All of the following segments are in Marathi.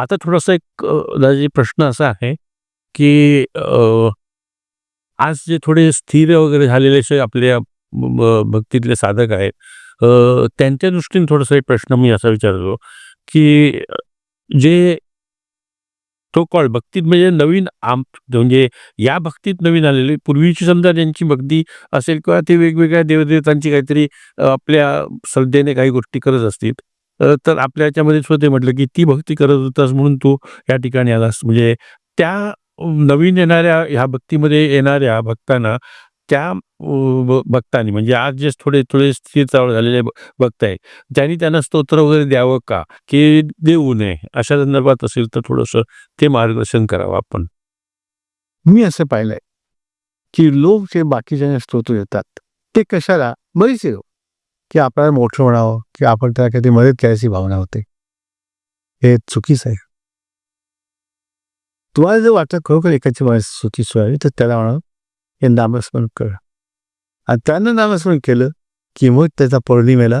आता थोडासा एक दादाजी प्रश्न असा आहे की आज जे थोडे स्थिर वगैरे झालेले असे आपल्या भक्तीतले साधक आहेत त्यांच्या दृष्टीने थोडासा एक प्रश्न मी असा विचारतो की जे तो कॉल भक्तीत म्हणजे नवीन आम म्हणजे या भक्तीत नवीन आलेले पूर्वीची समजा ज्यांची भक्ती असेल किंवा ते वेगवेगळ्या देवदेवतांची काहीतरी आपल्या श्रद्धेने काही गोष्टी करत असतील तर आपल्या याच्यामध्ये सुद्धा म्हटलं की ती भक्ती करत होतास म्हणून तू या ठिकाणी आलास. म्हणजे त्या नवीन येणाऱ्या ह्या भक्तीमध्ये येणाऱ्या भक्तांना त्या भक्तांनी म्हणजे आज जे थोडे थोडे स्थिर चालू झालेले भक्त आहे त्यांनी त्यांना स्तोत्र वगैरे द्यावं का की देऊ नये अशा संदर्भात असेल तर थोडंसं ते मार्गदर्शन करावं आपण. मी असं पाहिलंय की लोक जे बाकीच्या स्तोत्र येतात ते कशाला? बरीच लोक. की आपल्याला मोठं म्हणावं की आपण त्याला कधी मदत करायची भावना होते. हे चुकीचं आहे. तुम्हाला जर वाटतं खरोखर एकाची माझी सुखी सोयावी तर त्याला म्हणावं हे नामस्मरण कर. आणि त्यानं नामस्मरण केलं की मग त्याचा पौर्णिमेला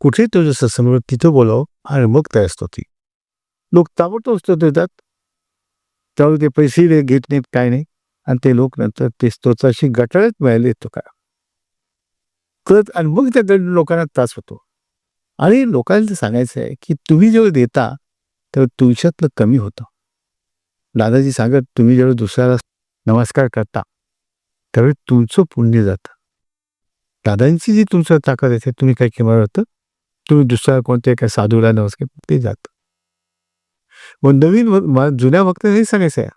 कुठे तुझं सत्संग तिथं बोलावं आणि मग त्या स्तोत्री लोक ताबडतोब स्तोत्र देतात. त्यावेळी ते पैसे घेत नाहीत काय नाही आणि ते लोक नंतर ते स्तोत्राशी गटाळच मिळाले तो काय? कळत आणि मग त्या गट- लोकांना त्रास होतो. आणि लोकांना सांगायचं आहे की तुम्ही जेव्हा देता तेव्हा तुमच्यातलं कमी होतं. दादाजी सांगत तुम्ही जेव्हा दुसऱ्याला नमस्कार करता त्यावेळी तुमचं पुण्य जातं. दादांची जी तुमचं ताकद आहे ते तुम्ही काय किंवा होतं तुम्ही दुसऱ्या कोणत्या एका साधूला नमस्कार ते जातं. मग नवीन जुन्या भक्तांनी हे सांगायचं आहे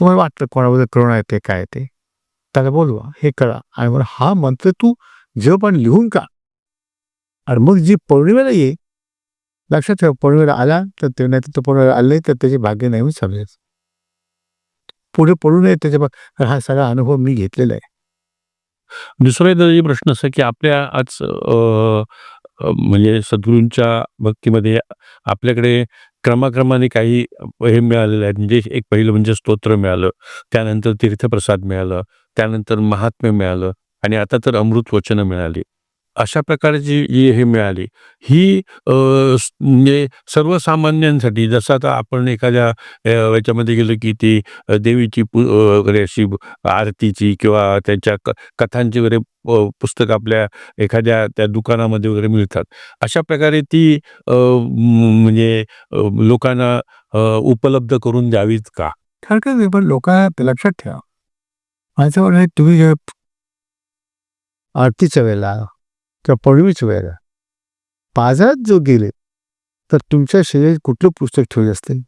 तुम्हाला वाटतं कोणाबद्दल करुणा येते काय ते? त्याला बोलवा हे करा. आणि मग हा मंत्र तू जप पण लिहून का. आणि मग जी पौर्णिमेला ये लक्षात ठेवा पौर्णिमेला आला तर ते नाही तर पौर्णिमेला आले तर त्याचे भाग्य नाही म्हणून समजायचं. पुढे पडू नये त्याच्या बा- हा सगळा अनुभव मी घेतलेला आहे. दुसरा एक प्रश्न असा की आपल्या आज म्हणजे सद्गुरूंच्या भक्तीमध्ये आपल्याकडे क्रमाक्रमाने काही हे मिळालेलं आहे. म्हणजे एक पहिलं म्हणजे स्तोत्र मिळालं त्यानंतर तीर्थप्रसाद मिळालं त्यानंतर महात्म्य मिळालं आणि आता तर अमृत वचनं मिळाली. अशा प्रकारची जी हे मिळाली ही म्हणजे सर्वसामान्यांसाठी जसं आता आपण एखाद्या याच्यामध्ये गेलो की ती देवीची पु वगैरे अशी आरतीची किंवा त्यांच्या क कथांची वगैरे पुस्तकं पुस्तक आपल्या एखाद्या त्या दुकानामध्ये वगैरे मिळतात. अशा प्रकारे ती म्हणजे लोकांना उपलब्ध करून द्यावीत का? हरकत नाही पण लोकांना लक्षात ठेवा. माझं तुम्ही आरतीच्या वेळेला किंवा पौर्णिमेच्या वेळेला. बाजारात जो गेले तर तुमच्या शरीरात कुठलं पुस्तक ठेवले असते?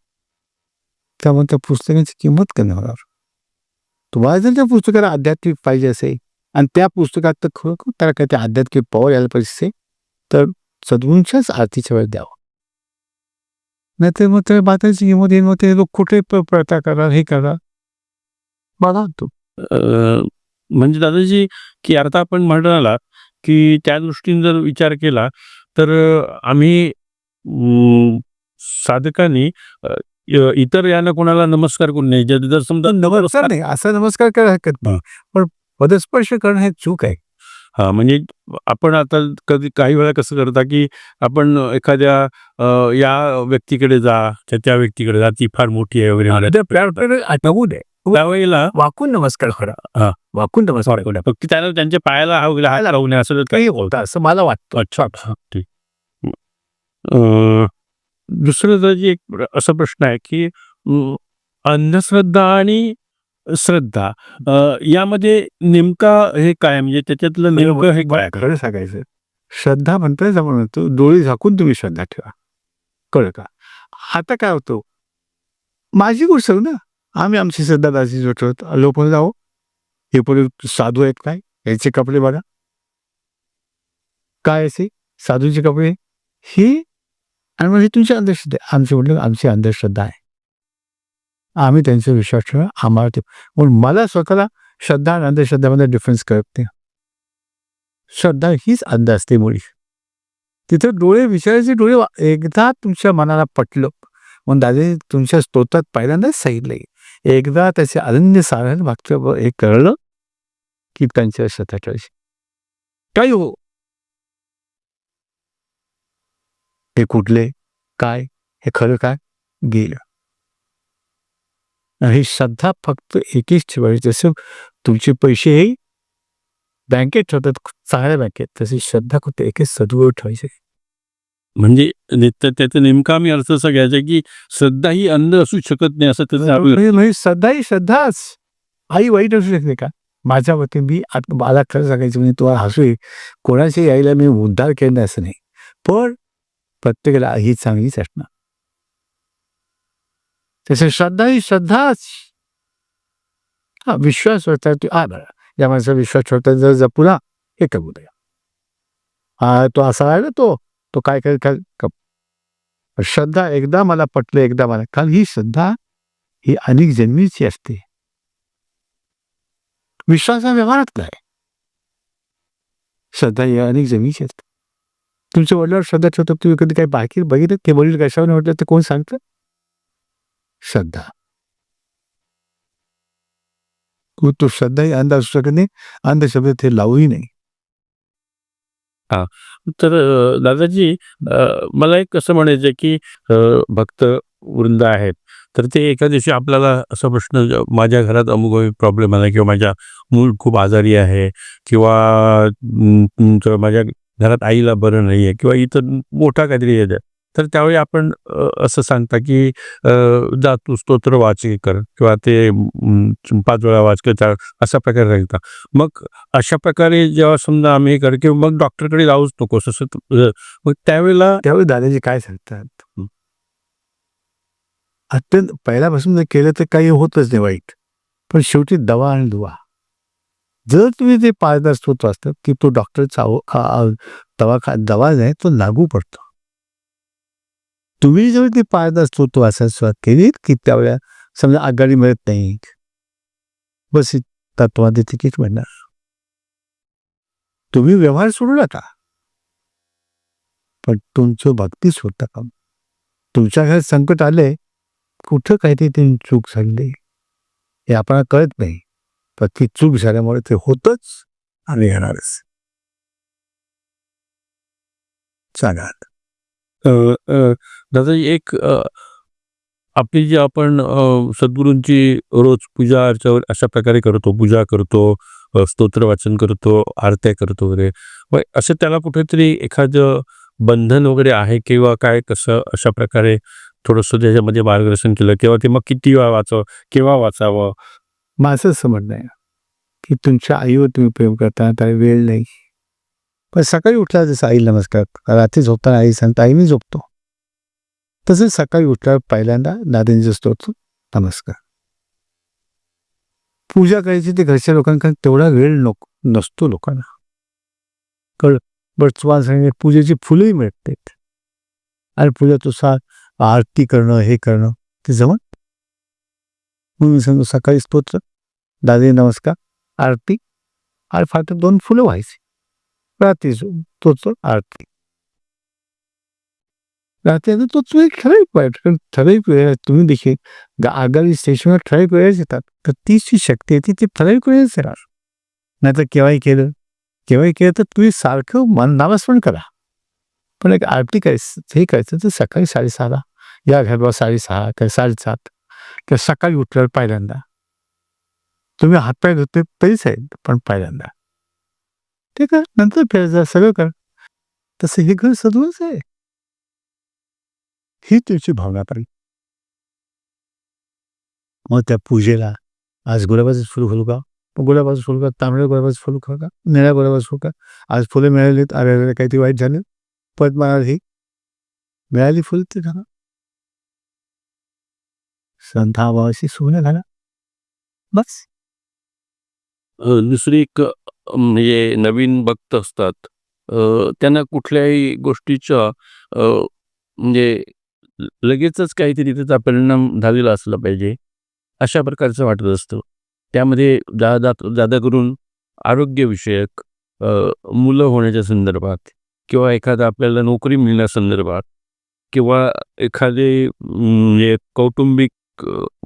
त्यामुळे त्या पुस्तकाची किंमत कमी होणार. तुम्हाला जर त्या पुस्तकाला आध्यात्मिक पाहिजे असेल आणि त्या पुस्तकात तर खरोखर त्याला काही ते आध्यात्मिक पॉवर यायला पाहिजे असेल, तर सद्गुणच्याच आरतीच्या वेळेला द्यावं. नाहीतर मग त्या बातमीची किंमत येईल मग ते लोक कुठे प- प्रथा करा हे करा बघा तो म्हणजे दादाजी की आता आपण म्हणाला की त्या दृष्टीने जर विचार केला तर आम्ही साधकांनी इतर यांना कोणाला नमस्कार करू नये. जर समजा नमस्कार नाही असा नमस्कार करायला हरकत नाही. पण पदस्पर्श करणं हे चूक आहे. हा म्हणजे आपण आता कधी काही वेळा कसं करता की आपण एखाद्या या व्यक्तीकडे जा त्या त्या व्यक्तीकडे जा ती फार मोठी आहे वगैरे. आठवू दे. त्यावेळेला वाकून नमस्कार करा. हा. वाकून नमस्कार. करा फक्त त्याला त्यांच्या पायाला हा हात लावू नये असं काही होतं. असं मला वाटतं. अच्छा अच्छा ठीक. दुसरं जे एक असा प्रश्न आहे की अंधश्रद्धा आणि श्रद्धा यामध्ये नेमका हे काय म्हणजे त्याच्यातलं नेमकं हे काय खरं सांगायचं श्रद्धा म्हणताय जमा म्हणतो डोळे झाकून तुम्ही श्रद्धा ठेवा. कळलं का? आता काय होतो? माझी गोष्ट ना. आम्ही आमची श्रद्धा दासी जो ठेवतो लोक जाओ हे पुढे साधू आहेत काय? याचे कपडे बघा. काय असे? साधूचे कपडे? ही आणि म्हणजे तुमची अंधश्रद्धा आहे. आमचे म्हटलं आमची अंधश्रद्धा आहे. आम्ही त्यांचा विश्वास ठेवा. आम्हाला ते म्हणून मला स्वतःला श्रद्धा आणि अंधश्रद्धामध्ये डिफरन्स कळत नाही. श्रद्धा हीच अंध असते मुळी. तिथं डोळे विचारायचे डोळे वा- एकदा तुमच्या मनाला पटलं. म्हणून दादा तुमच्या स्तोत्रात पहिल्यांदाच सांगितलं एकदा त्याचे अनन्य सारण वाक्य हे कळलं की त्यांच्या स्वतःच्या काय हो? हे कुठले? काय? हे खरं काय? गेलं. आणि ही श्रद्धा फक्त एकीच ठेवायची जसं तुमचे पैसे हे बँकेत ठेवतात चांगल्या बँकेत. तशी श्रद्धा फक्त एकच सदुवळ ठेवायची. म्हणजे त्याचा नेमका आम्ही अर्थ असा घ्यायचा की श्रद्धा ही अंध असू शकत नाही असं त्याचं श्रद्धा ही श्रद्धाच. आई वाईट असू शकते का? माझ्या वतीने मी आत- मला खरं सांगायचं म्हणजे तुम्हाला हसू कोणाच्याही आईला मी उद्धार केला नाही असं नाही. पण प्रत्येकाला ही चांगलीच असणार. तसं श्रद्धा ही श्रद्धाच. हा विश्वास होता तू आ बरं. या माणसाचा विश्वास ठेवता जर जपू ना हे हा तो असा आहे ना तो. तो काय काय काय श्रद्धा एकदा मला पटलं एकदा मला. कारण ही श्रद्धा ही अनेक जन्मीची असते. विश्वास हा व्यवहारातला आहे श्रद्धा ही अनेक जन्मीची असते. तुमच्या वडिलावर श्रद्धा ठेवतो तुम्ही कधी काही बाकी बघितलं? ते वडील कशावर म्हटलं ते कोण सांगतं? श्रद्धा. तो श्रद्धा ही अंध असू शकत नाही. अंधशब्द ते लावूही नाही. तर अ, दादाजी अ, मला एक कसं म्हणायचं आहे की अ, भक्त वृंद आहेत तर ते एका दिवशी आपल्याला असा प्रश्न ज- माझ्या घरात अमुक प्रॉब्लेम आला किंवा माझ्या मूल खूप आजारी आहे किंवा तुमचं माझ्या घरात आईला बरं नाही आहे किंवा इतर मोठा काहीतरी येत तर त्यावेळी आपण असं सांगता की जातू स्तोत्र वाच हे कर किंवा ते पाच वेळा वाच कर त्या अशा प्रकारे सांगता. मग अशा प्रकारे जेव्हा समजा आम्ही कर किंवा मग डॉक्टरकडे जाऊच नकोस असं मग त्यावेळेला त्यावेळी दादाजी काय सांगतात? अत्यंत पहिल्यापासून जर केलं तर काही होतच नाही वाईट. पण शेवटी दवा आणि दुवा. जर तुम्ही ते पाळत स्तोत्र असतं की तो डॉक्टरचा दवा खा दवाखा दवा नाही तो लागू पडतो. तुम्ही जेव्हा ती पाळत तो वाचायला सुरुवात केली की त्यावेळेला समजा आघाडी मिळत नाही. बस तत्वादी तिकीट मिळणार. तुम्ही व्यवहार सोडू नका. पण तुमचं भक्ती सोडता का तुमच्या घरात संकट आले कुठं काहीतरी त्यांनी चूक झाली हे आपल्याला कळत नाही. पण ती चूक झाल्यामुळे ते होतच आणि येणारच. सांगा दादाजी एक अ, आपली जी आपण अ, सद्गुरूंची रोज पूजा अर्चा वगैरे अशा प्रकारे करतो पूजा करतो अ, स्तोत्र वाचन करतो आरत्या करतो वगैरे. मग असं त्याला कुठेतरी एखादं बंधन वगैरे आहे किंवा काय कसं अशा प्रकारे थोडंसं त्याच्यामध्ये मार्गदर्शन केलं किंवा ते मग किती वेळा वाचावं केव्हा वाचावं? माझं असं म्हणणं आहे की तुमच्या आईवर तुम्ही प्रेम करता त्याला वेळ नाही. पण सकाळी उठला जसं आई नमस्कार रात्री झोपताना आई सांगता आई मी झोपतो. तसंच सकाळी उठल्यावर पहिल्यांदा दादांचं स्तोत्र नमस्कार. पूजा करायची ते घरच्या लोकांकडे तेवढा वेळ नको नसतो लोकांना. कळ बट तुम्हाला सांगितलं पूजेची फुलंही मिळतात. आणि पूजा तुझा आरती करणं हे करणं ते जमत म्हणून सांगतो सकाळी स्तोत्र दादी नमस्कार आरती. आणि फार दोन फुलं व्हायची. रात्री स्तोत्र आरती रात्री आता तो तुम्ही ठराविक वेळ कारण ठराविक वेळ तुम्ही देखील गा- आगामी स्टेशनवर ठराविक वेळेस येतात तर तीच जी शक्ती आहे ती ती ठराविक वेळेस येणार नाहीतर केव्हाही केलं केव्हाही केलं तर तुम्ही सारखं मन नामस्मरण करा पण एक आरती करायचं हे करायचं तर सकाळी साडेसहाला या घरबा साडेसहा काय साडेसात किंवा सकाळी उठल्यावर पहिल्यांदा तुम्ही हातपाय धुते तरीच आहेत पण पहिल्यांदा ते का नंतर फिरायचं सगळं कर. तसं हे घर सदवच आहे. ही तुमची भावना पाहिजे मग त्या पूजेला आज गुलाबाचं फुल फुलू का? मग गुलाबाचं फुल का? तांबड्या गुलाबाचं फुल का? निळ्या गुलाबाचं फुल का? आज फुले मिळालीत अरे अरे काहीतरी वाईट झालं. परत मला ही मिळाली फुल ते घाला. संताभावाशी सोनं घाला. बस. अ, दुसरी एक म्हणजे नवीन भक्त असतात. त्यांना कुठल्याही गोष्टीचा म्हणजे लगेचच काहीतरी त्याचा परिणाम झालेला असला पाहिजे अशा प्रकारचं वाटत असतं. त्यामध्ये जादा जादा करून आरोग्यविषयक मुलं होण्याच्या संदर्भात किंवा एखादा आपल्याला नोकरी मिळण्यासंदर्भात किंवा एखादे म्हणजे कौटुंबिक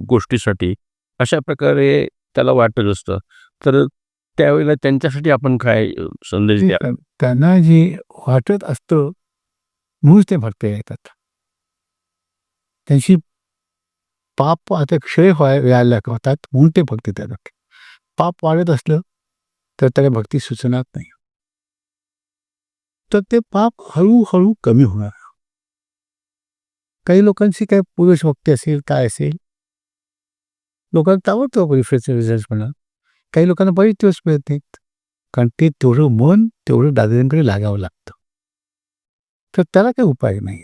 गोष्टीसाठी अशा प्रकारे त्याला वाटत असतं. तर त्यावेळेला त्यांच्यासाठी आपण काय संदेश द्या? त्या- त्यांना जे वाटत असतं म्हणूनच ते भक्त येतात. त्यांची पाप आता क्षय व्हाय व्हायला होतात म्हणून ते भक्ती देतात पाप वाढत असलं तर त्याला भक्ती सुचणार नाही. तर ते पाप हळूहळू कमी होणार. काही लोकांची काय पुरुष भक्ती असेल काय असेल लोकांना ताबडतोब रिफ्रेश रिझल्ट म्हणा. काही लोकांना बरेच दिवस मिळत नाहीत. कारण ते तेवढं मन तेवढं दादांकडे लागावं लागतं. तर त्याला काही उपाय नाही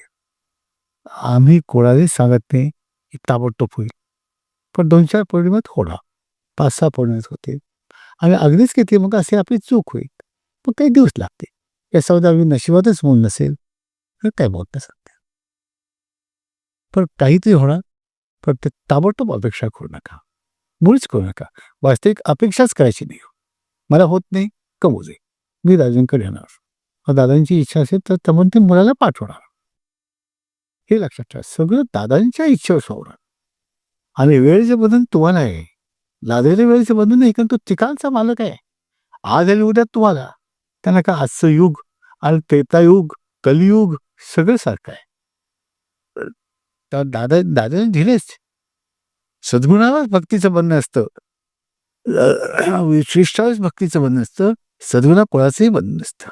आम्ही कोणालाही सांगत नाही की ताबडतोब होईल. पण दोन चार पौर्णिमात होणार. पाच सहा पौर्णिमात होते आम्ही अगदीच किती मग असे आपली चूक होईल. मग काही दिवस लागते याच्यामध्ये आम्ही नशिबातच मूल नसेल. तर काय बोलत सध्या? पण काहीतरी होणार. पण ते ताबडतोब अपेक्षा करू नका. मुळीच करू नका. वास्तविक अपेक्षाच करायची नाही. मला होत नाही कमवू दे मी दादांकडे येणार. दादांची इच्छा असेल तर त्यामुळे ते मुलाला पाठवणार. हे लक्षात ठेवा. सगळं दादांच्या इच्छेवर सोडणार आणि वेळेचे बंधन तुम्हाला आहे. दादाच्या वेळेचे बंधन नाही कारण तो ठिकाणचा मालक आहे. आज आणि उद्या तुम्हाला. त्यांना का आजचं युग आणि त्रेतायुग कलियुग सगळं सारखं आहे. तर दादा दादाने दिलेच. सद्गुणालाच भक्तीचं बंधन असतं. अ, विशिष्टालाच भक्तीचं बंधन असतं. सद्गुणा कोणाचंही बंधन नसतं.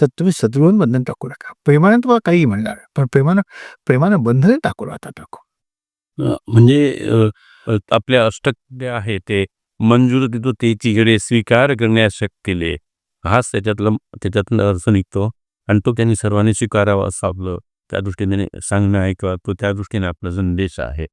तर तुम्ही सद्गुण बंधन टाकू नका. प्रेमाने तुम्हाला काही म्हणणार पण प्रेमानं प्रेमानं बंधन टाकू आता टाकू म्हणजे आपल्या अष्टक जे आहे ते मंजूर देतो तेचीकडे स्वीकार करण्यास शक्तीले. हाच त्याच्यातलं त्याच्यातलं अर्थ निघतो. आणि तो त्यांनी सर्वांनी स्वीकारावा असं आपलं त्या दृष्टीने सांगणं ऐकवा तो त्या दृष्टीने आपला संदेश आहे.